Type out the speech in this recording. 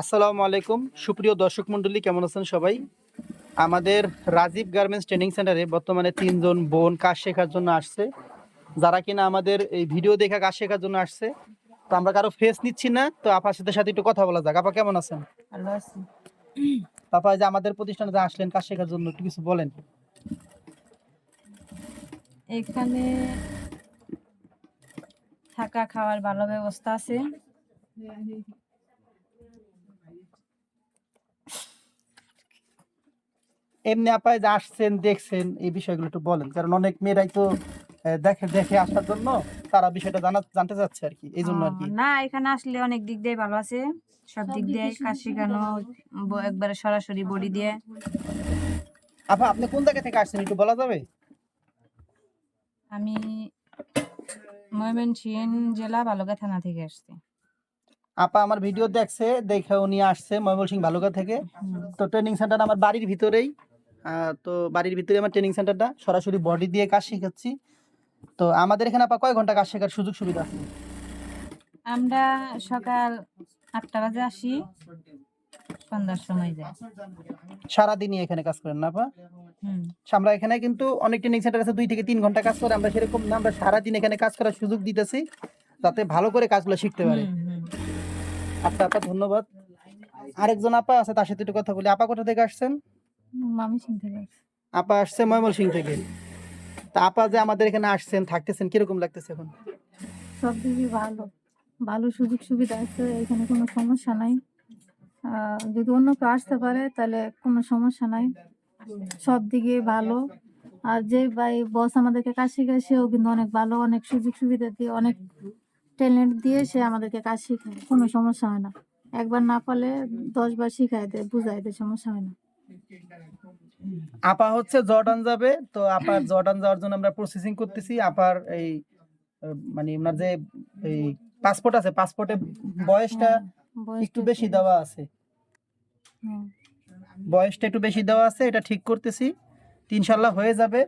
আসসালামু আলাইকুম। সুপ্রিয় দর্শক মণ্ডলী কেমন আছেন সবাই? আমাদের রাজীব গার্মেন্টস ট্রেনিং সেন্টারে বর্তমানে তিনজন বোন কাজ শেখার জন্য আসছে। যারা কিনা আমাদের এই ভিডিও দেখা কাজ শেখার জন্য আসছে। তো আমরা কারও ফেস নিচ্ছি না তো আপার সাথে সাথে একটু কথা বলা যাক। আপা কেমন আছেন? ভালো আছি। আপা যে আমাদের প্রতিষ্ঠানে যে আসলেন কাজ শেখার জন্য একটু কিছু বলেন। এখানে থাকা খাওয়ার ভালো ব্যবস্থা আছে। এমনি আপা এই যে আসছেন দেখছেন এই বিষয়গুলো একটু বলেন। কারণ অনেক মেয়েরাই তো দেখে দেখে আসার জন্য তারা বিষয়টা জানা জানতে চাচ্ছে আর কি এই জন্য আর কি। না এখানে আসলে অনেক দিক দিয়ে ভালো আছে। সব দিক দিয়ে কাজ শেখানো একবারে সরাসরি বডি দিয়ে। আপা আপনি কোন জায়গা থেকে আসছেন একটু বলা যাবে? আমি ময়মনসিংহ জেলা বালুকা থানা থেকে আসছি। আপা আমার ভিডিও দেখছে দেখে উনি আসছে ময়মনসিং ভালুকা থেকে। তো ট্রেনিং সেন্টার আমার বাড়ির ভিতরেই। তো বাড়ির ভিতরে আমার ট্রেনিং সেন্টারটা সরাসরি বডি দিয়ে কাজ শেখাচ্ছি। তো আমাদের এখানে আপা কয় ঘণ্টা কাজ শেখার সুযোগ সুবিধা আছে? আমরা সকাল আটটা বাজে আসি সন্ধ্যার সময় যাই। সারাদিনই এখানে কাজ করেন না আপা? হুম। আমরা এখানে কিন্তু অনেক ট্রেনিং সেন্টার আছে দুই থেকে তিন ঘণ্টা কাজ করে আমরা সেরকম না আমরা সারাদিন এখানে কাজ করার সুযোগ দিতেছি যাতে ভালো করে কাজগুলো শিখতে পারে। আচ্ছা আপা ধন্যবাদ। আরেকজন আপা আছে তার সাথে একটু কথা বলি। আপা কোথা থেকে আসছেন? ময়মনসিংহ থেকে। আপা আসছে ময়মনসিং থেকে। তা আপা যে আমাদের এখানে আসছেন থাকতেছেন কীরকম লাগতেছে এখন? সব দিকে ভালো। ভালো সুযোগ সুবিধা আছে এখানে কোনো সমস্যা নাই। যদি অন্য কেউ আসতে পারে তাহলে কোনো সমস্যা নাই। সব দিকে ভালো। আর যে ভাই বস আমাদেরকে কাজ শেখায় সেও কিন্তু অনেক ভালো। অনেক সুযোগ সুবিধা দিয়ে অনেক ট্যালেন্ট দিয়ে সে আমাদেরকে কাজ শেখায় কোনো সমস্যা হয় না। একবার না পারলে দশ বার শিখায় দেয় বুঝায় দেয় সমস্যা হয় না। আপা হচ্ছে জর্ডান যাবে তো আপার জর্ডান যাওয়ার জন্য আমরা প্রসেসিং করতেছি। আপার এই মানে ওনার যে এই পাসপোর্ট আছে পাসপোর্টে বয়সটা একটু বেশি দেওয়া আছে। বয়সটা একটু বেশি দেওয়া আছে এটা ঠিক করতেছি। ইনশাল্লাহ হয়ে যাবে।